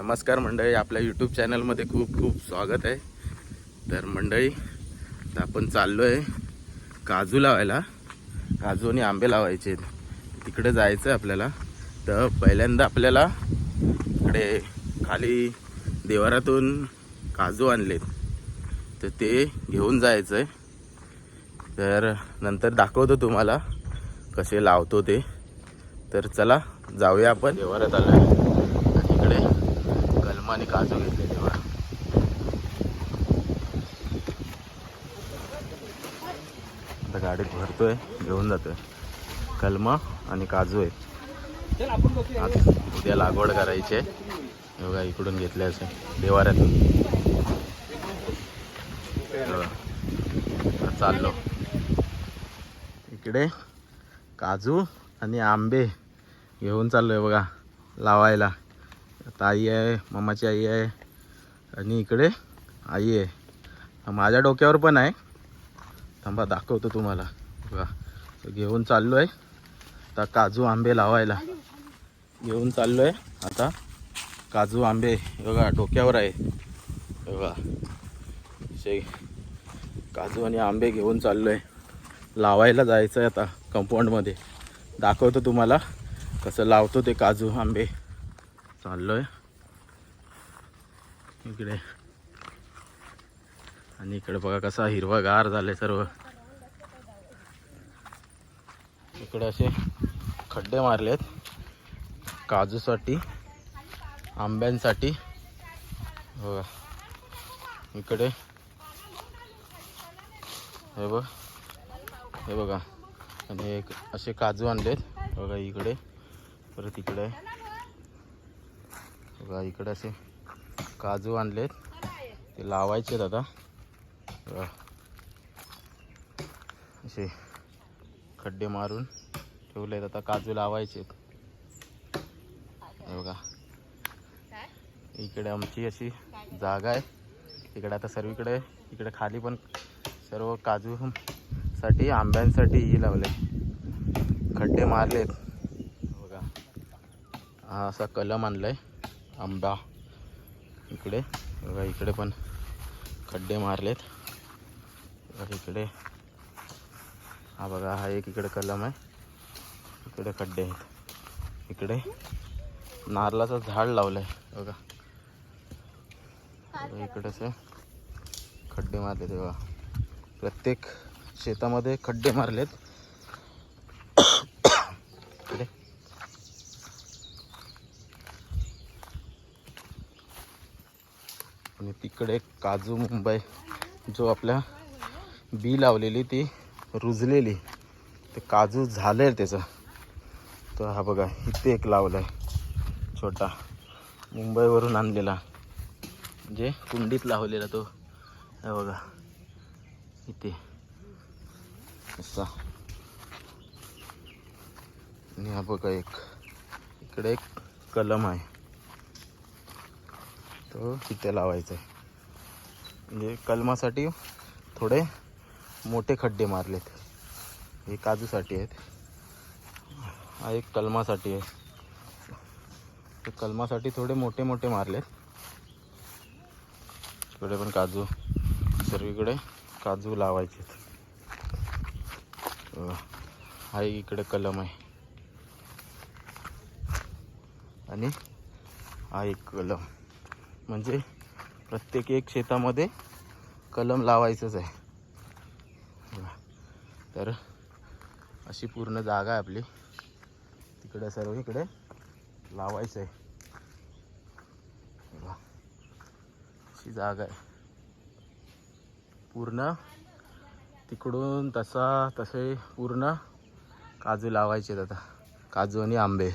नमस्कार मंडळी आपल्या यूट्यूब चॅनलमध्ये खूप खूप स्वागत आहे. तर मंडळी तर आपण चाललो आहे काजू लावायला. काजू आणि आंबे लावायचे. तिकडे जायचं आहे आपल्याला. तर पहिल्यांदा आपल्याला इकडे खाली देवारातून काजू आणलेत. तर ते घेऊन जायचं आहे तर नंतर दाखवतो तुम्हाला कसे लावतो ते. तर चला जाऊया आपण. देवारात आलं आणि काजू घेतले तेव्हा. आता गाडीत भरतोय घेऊन जातोय. कलमा आणि काजू आहे आता उद्या लागवड करायची आहे. बघा इकडून घेतले असे देवाऱ्यातून. चाललो. इकडे काजू आणि आंबे घेऊन चाललो आहे बघा लावायला. ताई आहे मामाची आई आहे आणि इकडे आई आहे. माझ्या डोक्यावर पण आहे. थांबा दाखवतो तुम्हाला. बघा घेऊन चाललो आहे आता काजू आंबे लावायला. घेऊन चाललो आहे आता काजू आंबे बघा डोक्यावर आहे. बघा असे काजू आणि आंबे घेऊन चाललो आहे लावायला जायचं आहे आता कंपाऊंडमध्ये दाखवतो तुम्हाला कसं लावतो ते काजू आंबे. चाललो आहे इकडे. आणि इकडे बघा कसा हिरवागार झाले सर्व. इकडे असे खड्डे मारलेत. काजूसाठी आंब्यांसाठी. बघा. इकडे. हे बघ. हे बघा. आणि एक असे काजू आणलेत. बघा इकडे. परत इकडे. बघा इकडे असे काजू आणलेत. ते लावायचे आहेत आता. असे खड्डे मारून ठेवलेत आता काजू लावायचे बघा. इकडे आमची अशी जागा आहे. इकडे आता सर्वीकडे इकडे खाली पण सर्व काजू साठी आंब्यांसाठी ही लावले. खड्डे मारलेत. बघा. हा असा कलम आणलाय. आंबा. इकडे बघा इकडे पण खड्डे मारलेत. बघा इकडे. हा बघा हा एक इकडे कलम आहे. इकडे खड्डे आहेत. इकडे नारळाचं झाड लावलंय बघा. बघा इकडे असे खड्डे मारलेत बघा. प्रत्येक शेतामध्ये खड्डे मारलेत. आणि तिकडे काजू मुंबई जो आपल्या बी लावलेली ती रुजलेली. ते काजू झाले त्याचं. तर हा बघा इथे एक लावलाय छोटा. मुंबईवरून आणलेला. म्हणजे कुंडीत लावलेला तो. हा बघा इथे. असा. आणि हा बघा एक इकडे एक कलम आहे. तो तिथे लावायचा आहे म्हणजे कलमासाठी थोडे मोठे खड्डे मारलेत. हे काजूसाठी आहेत. हा एक कलमासाठी आहे. ते कलमासाठी थोडे मोठे मोठे मारलेत. इकडे पण काजू सर्वीकडे काजू लावायचे हा इकडे कलम आहे. आणि हा एक कलम. म्हणजे प्रत्येक एक शेतामध्ये कलम लावायचंच आहे. तर अशी पूर्ण जागा आहे आपली. तिकडे सर्व इकडे लावायचं आहे अशी जागा आहे. पूर्ण तिकडून तसा तसे पूर्ण काजू लावायचे आहेत आता. काजू आणि आंबे.